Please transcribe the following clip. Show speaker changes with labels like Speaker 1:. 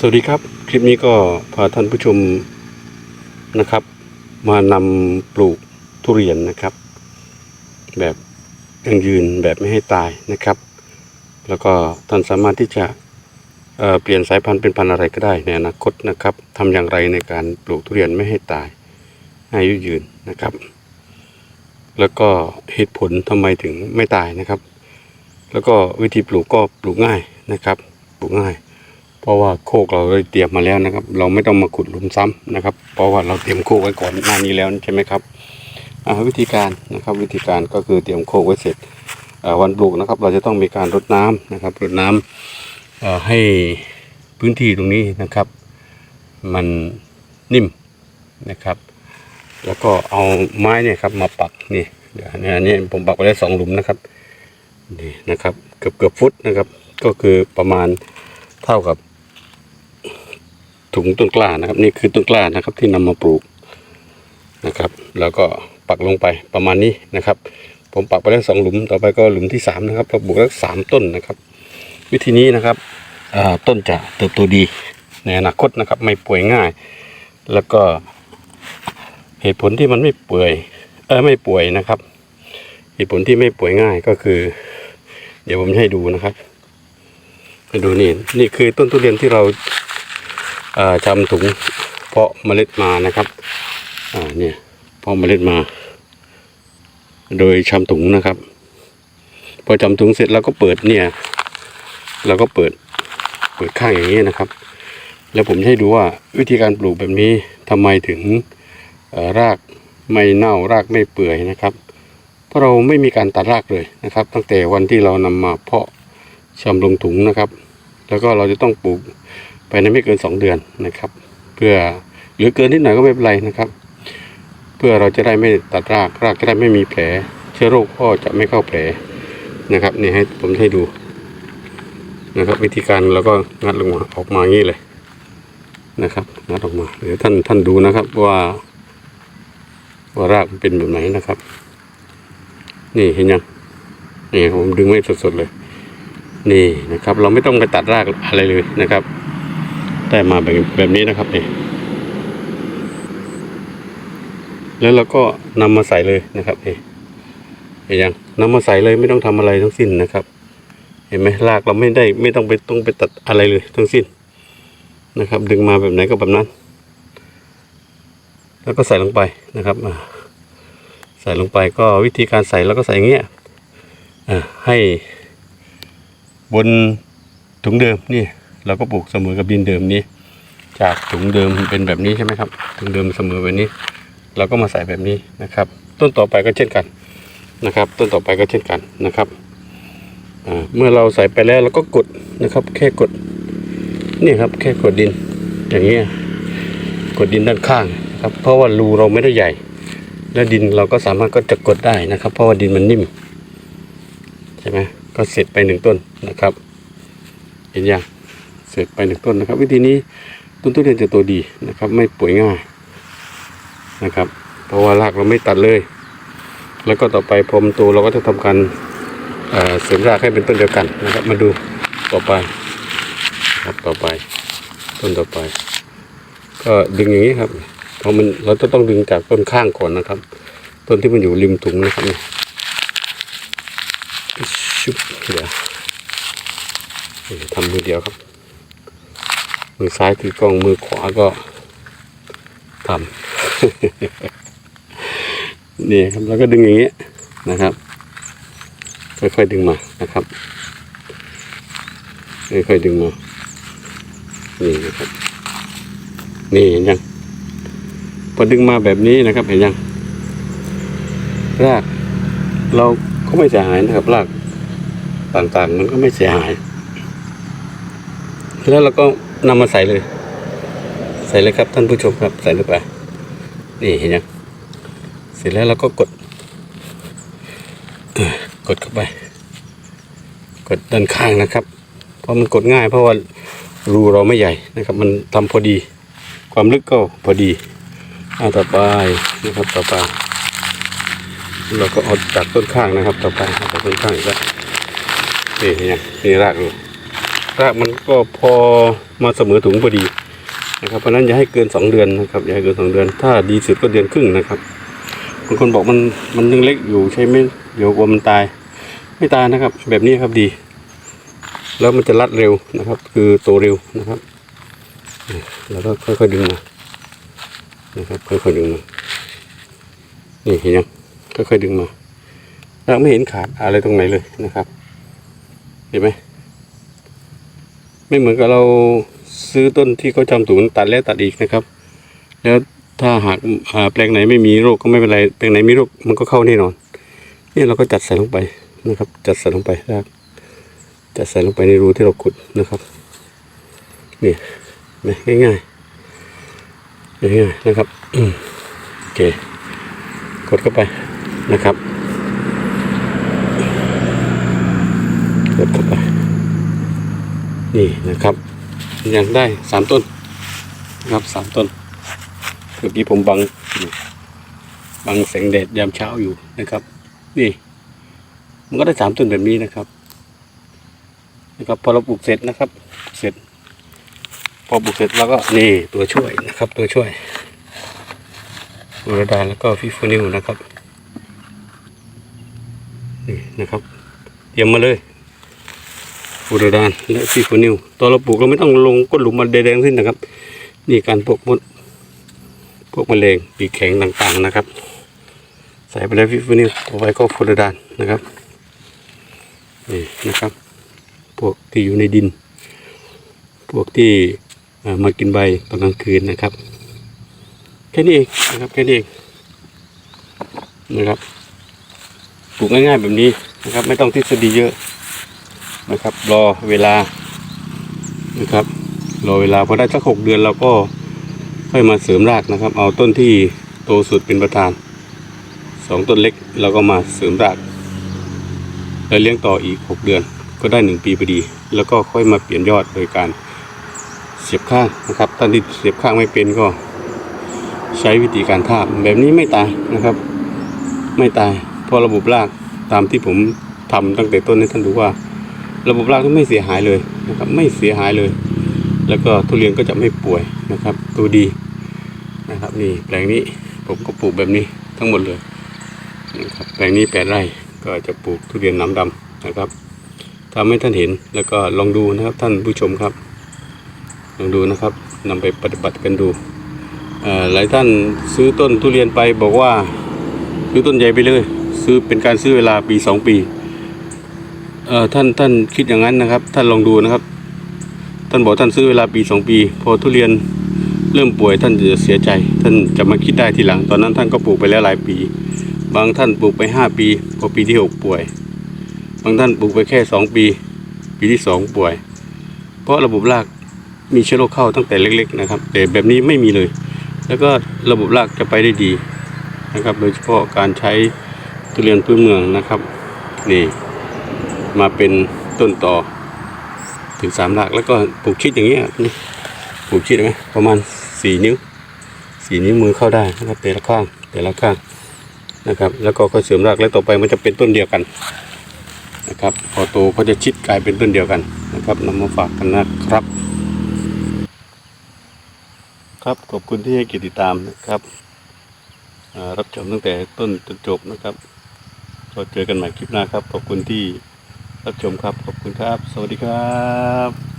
Speaker 1: สวัสดีครับ คลิปนี้ก็พาท่านผู้ชมนะครับ มานำปลูกทุเรียนนะครับ แบบยังยืนแบบไม่ให้ตายนะครับ แล้วก็ท่านสามารถที่จะเเปลี่ยนสายพันธุ์เป็นพันธุ์อะไรก็ได้ในอนาคตนะครับทำอย่างไรในการปลูกทุเรียนไม่ให้ตายให้อายุยืนนะครับ แล้วก็เหตุผลทำไมถึงไม่ตายนะครับ แล้วก็วิธีปลูกก็ปลูกง่ายนะครับ ปลูกง่าย เพราะว่าโคกเราได้เตรียมมาแล้วนะครับ เราไม่ต้องมาขุดหลุมซ้ำนะครับ เพราะว่าเราเตรียมโคกไว้ก่อนหน้านี้แล้วใช่ไหมครับวิธีการนะครับวิธีการก็คือเตรียมโคกไว้เสร็จวันปลูกนะครับ เราจะต้องมีการรดน้ำนะครับรดน้ำเอ่อให้พื้นที่ตรงนี้นะครับ มันนิ่มนะครับ แล้วก็เอาไม้เนี่ยครับมาปักนี่เดี๋ยวนี่ยอันนี้ผมปักไว้ได้สองหลุมนะครับนี่นะครับ เกือบเกือบฟุตนะครับ ก็คือประมาณเท่ากับ ถุงต้นกล้านะครับ นี่คือต้นกล้านะครับที่นำมาปลูกนะครับ แล้วก็ปักลงไปประมาณนี้นะครับ ผมปักไปแล้วสองหลุมต่อไปก็หลุมที่สามนะครับเราปลูกแล้วสามต้นนะครับ วิธีนี้นะครับต้นจะเติบโตดีในอนาคตนะครับ ไม่ป่วยง่าย แล้วก็เหตุผลที่มันไม่ป่วยเออไม่ป่วยนะครับ เหตุผลที่ไม่ป่วยง่ายก็คือ เดี๋ยวผมให้ดูนะครับให้ดูนี่นี่คือต้นทุเรียนที่เรา ทำถุงเพาะเมล็ดมานะครับเนี่ยเพาะเมล็ดมา โดยชำถุงนะครับ พอชำถุงเสร็จเราก็เปิดเนี่ยเราก็เปิดเปิดข้างอย่างนี้นะครับ แล้วผมจะให้ดูว่าวิธีการปลูกแบบนี้ทำไมถึงรากไม่เน่ารากไม่เปื่อยนะครับ เพราะเราไม่มีการตัดรากเลยนะครับ ตั้งแต่วันที่เรานำมาเพาะชำลงถุงนะครับ แล้วก็เราจะต้องปลูก ภายในไม่เกิน 2 เดือนนะครับ เพื่อหรือเกินนิดหน่อยก็ไม่เป็นไรนะครับ เพื่อเราจะได้ไม่ตัดรากรากจะได้ไม่มีแผล เชื้อโรคก็จะไม่เข้าแผลนะครับนี่ให้ผมให้ดูนะครับวิธีการเราก็งัดลงมาออกมางี้เลยนะครับงัดออกมาเดี๋ยวท่านท่านดูนะครับว่าว่ารากมันเป็นแบบไหนนะครับ นี่เห็นยังนี่ผมดึงไว้สดๆเลย นี่นะครับ เราไม่ต้องไปตัดรากอะไรเลยนะครับ ได้มาแบบแบบนี้นะครับนี่แล้วเราก็นำมาใส่เลยนะครับนี่เห็นยังนำมาใส่เลยไม่ต้องทำอะไรทั้งสิ้นนะครับ เห็นไหมรากเราไม่ได้ไม่ต้องไปต้องไปตัดอะไรเลยทั้งสิ้นนะครับ ดึงมาแบบไหนก็แบบนั้น แล้วก็ใส่ลงไปนะครับใส่ลงไปก็วิธีการใส่แล้วก็ใส่อย่างเงี้ยอ่าให้บนถุงเดิมนี่ เราก็ปลูกเสมอกับดินเดิมนี้ จากถุงเดิมเป็นแบบนี้ใช่ไหมครับถุงเดิมเสมอแบบนี้ เราก็มาใส่แบบนี้นะครับ ต้นต่อไปก็เช่นกันนะครับ ต้นต่อไปก็เช่นกันนะครับเมื่อเราใส่ไปแล้วเราก็กดนะครับ แค่กดนี่ครับ แค่กดดิน อย่างเงี้ยกดดินด้านข้างครับ เพราะว่ารูเราไม่ได้ใหญ่ และดินเราก็สามารถก็จะกดได้นะครับ เพราะว่าดินมันนิ่มใช่ไหมก็เสร็จไปหนึ่งต้นนะครับ เห็นยัง เสร็จไปหนึ่งต้นนะครับ วิธีนี้ต้นทุเรียนจะโตดีนะครับ ไม่ป่วยง่ายนะครับ เพราะว่ารากเราไม่ตัดเลย แล้วก็ต่อไปพอมนโตเราก็จะทำการเเสริมรากให้เป็นต้นเดียวกันนะครับ มาดูต่อไปครับต่อไป ต้นต่อไป ก็ดึงอย่างนี้ครับเพราะมันเราจะต้องดึงจากต้นข้างก่อนนะครับ ต้นที่มันอยู่ริมถุงนะครับนี่ชุบเดี๋ยวทำมือเดียวครับ มือซ้ายถือกล้องมือขวาก็ทำนี่ครับแล้วก็ดึงอย่างเงี้ยนะครับ ค่อยๆดึงมานะครับค่อยๆดึงมานี่นะครับ นี่เห็นยังพอดึงมาแบบนี้นะครับ เห็นยังรากเราก็ไม่เสียหายนะครับรากต่างๆ มันก็ไม่เสียหาย แล้วเราก็ นำมาใส่เลย ใส่เลยครับท่านผู้ชมครับ ใส่ลงไปนี่เห็นยังเสร็จแล้วเราก็กดกดเข้าไป กดด้านข้างนะครับ เพราะมันกดง่าย เพราะว่ารูเราไม่ใหญ่นะครับ มันทำพอดี ความลึกก็พอดีอาต่อไปนะครับต่อไปเราก็เอาจากต้นข้างนะครับ ต่อไปเอาจากต้นข้างอีกแล้วนี่เห็นยังนี่รากรู รากมันก็พอมาเสมอถุงพอดีนะครับ เพราะนั้นอย่าให้เกินสองเดือนนะครับอย่าให้เกินสองเดือน ถ้าดีสุดก็เดือนครึ่งนะครับบางคนบอกมันมันยังเล็กอยู่ใช่ไหมเดี๋ยวกลัวมันตาย ไม่ตายนะครับ แบบนี้ครับดี แล้วมันจะรัดเร็วนะครับ คือโตเร็วนะครับแล้วก็ค่อยๆดึงมานะครับค่อยๆดึงมานี่เห็นยังค่อยๆดึงมาเราไม่เห็นขาดอะไรตรงไหนเลยนะครับ เห็นไหม ไม่เหมือนกับเราซื้อต้นที่เขาจำถุงตัดแล้วตัดอีกนะครับ แล้วถ้าหากแปลงไหนไม่มีโรคก็ไม่เป็นไรแปลงไหนมีโรคมันก็เข้าแน่นอนนี่เราก็จัดใส่ลงไปนะครับ จัดใส่ลงไปรากจัดใส่ลงไปในรูที่เราขุดนะครับนี่เห็นไหมง่ายง่ายนะครับโอเคกดเข้าไปนะครับกดเข้าไป นี่นะครับ ยังได้สามต้นนะครับสามต้นเมื่อกี้ผมบังบังแสงแดดยามเช้าอยู่นะครับ นี่ มันก็ได้สามต้นแบบนี้นะครับนะครับพอเราปลูกเสร็จนะครับ เสร็จ พอปลูกเสร็จแล้วก็นี่ตัวช่วยนะครับ ตัวช่วยอุรดาแล้วก็ฟิฟูนิวนะครับนี่นะครับ เตรียมมาเลย ฟูรดานและฟิฟูนิวตอนเราปลูกเราไม่ต้องลงก้นหลุมมันแดงๆขึ้นนะครับ นี่การพวกมดพวกแมลงปีกแข็งต่างๆนะครับ ใส่ไปแล้วฟิฟูนิวต่อไปก็ฟูรดานนะครับนี่นะครับ พวกที่อยู่ในดิน พวกที่เอ่อมากินใบตอนกลางคืนนะครับ แค่นี้เองนะครับแค่นี้เองนะครับปลูกง่ายๆแบบนี้นะครับ ไม่ต้องทฤษฎีเยอะ นะครับ รอเวลานะครับ รอเวลาพอได้สักหกเดือนเราก็ค่อยมาเสริมรากนะครับ เอาต้นที่โตสุดเป็นประธานสองต้นเล็กเราก็มาเสริมรากแล้วเลี้ยงต่ออีกหกเดือนก็ได้หนึ่งปีพอดี แล้วก็ค่อยมาเปลี่ยนยอดโดยการเสียบข้างนะครับท่านที่เสียบข้างไม่เป็นก็ใช้วิธีการทาบแบบนี้ไม่ตายนะครับ ไม่ตายเพราะระบบรากตามที่ผมทำตั้งแต่ต้นให้ท่านดูว่า ระบบรากก็ไม่เสียหายเลยนะครับไม่เสียหายเลย แล้วก็ทุเรียนก็จะไม่ป่วยนะครับ ตัวดีนะครับนี่แปลงนี้ผมก็ปลูกแบบนี้ทั้งหมดเลยนะครับแปลงนี้แปดไร่ก็จะปลูกทุเรียนน้ำดำนะครับทำให้ท่านเห็นแล้วก็ลองดูนะครับท่านผู้ชมครับ ลองดูนะครับนำไปปฏิบัติกันดูเอ่อหลายท่านซื้อต้นทุเรียนไปบอกว่าซื้อต้นใหญ่ไปเลย ซื้อเป็นการซื้อเวลาปีสองปี เอ่อท่านท่านคิดอย่างนั้นนะครับ ท่านลองดูนะครับ ท่านบอกท่านซื้อเวลาปีสองปี พอทุเรียนเริ่มป่วยท่านจะเสียใจ ท่านจะมาคิดได้ทีหลัง ตอนนั้นท่านก็ปลูกไปแล้วหลายปี บางท่านปลูกไปห้าปี พอปีที่หกป่วย บางท่านปลูกไปแค่สองปี ปีที่สองป่วย เพราะระบบรากมีเชื้อโรคเข้าตั้งแต่เล็ก ๆ นะครับ แต่แบบนี้ไม่มีเลย แล้วก็ระบบรากจะไปได้ดีนะครับ โดยเฉพาะการใช้ทุเรียนพื้นเมืองนะครับนี่ มาเป็นต้นต่อถึงสามหลักแล้วก็ปลูกชิดอย่างเงี้ยนี่ปลูกชิดไหมประมาณสี่นิ้วสี่นิ้วมือเข้าได้นะครับแต่ละข้างแต่ละข้างนะครับ แล้วก็ค่อยเสริมรากแล้วต่อไปมันจะเป็นต้นเดียวกันนะครับพอโตก็จะชิดกลายเป็นต้นเดียวกันนะครับนำมาฝากกันนะครับ ครับขอบคุณที่ให้กียรติดตามนะครับรับชมตั้งแต่ต้นจนจบนะครับก็เจอกันใหม่คลิปหน้าครับขอบคุณที่ รับชมครับ ขอบคุณครับ สวัสดีครับ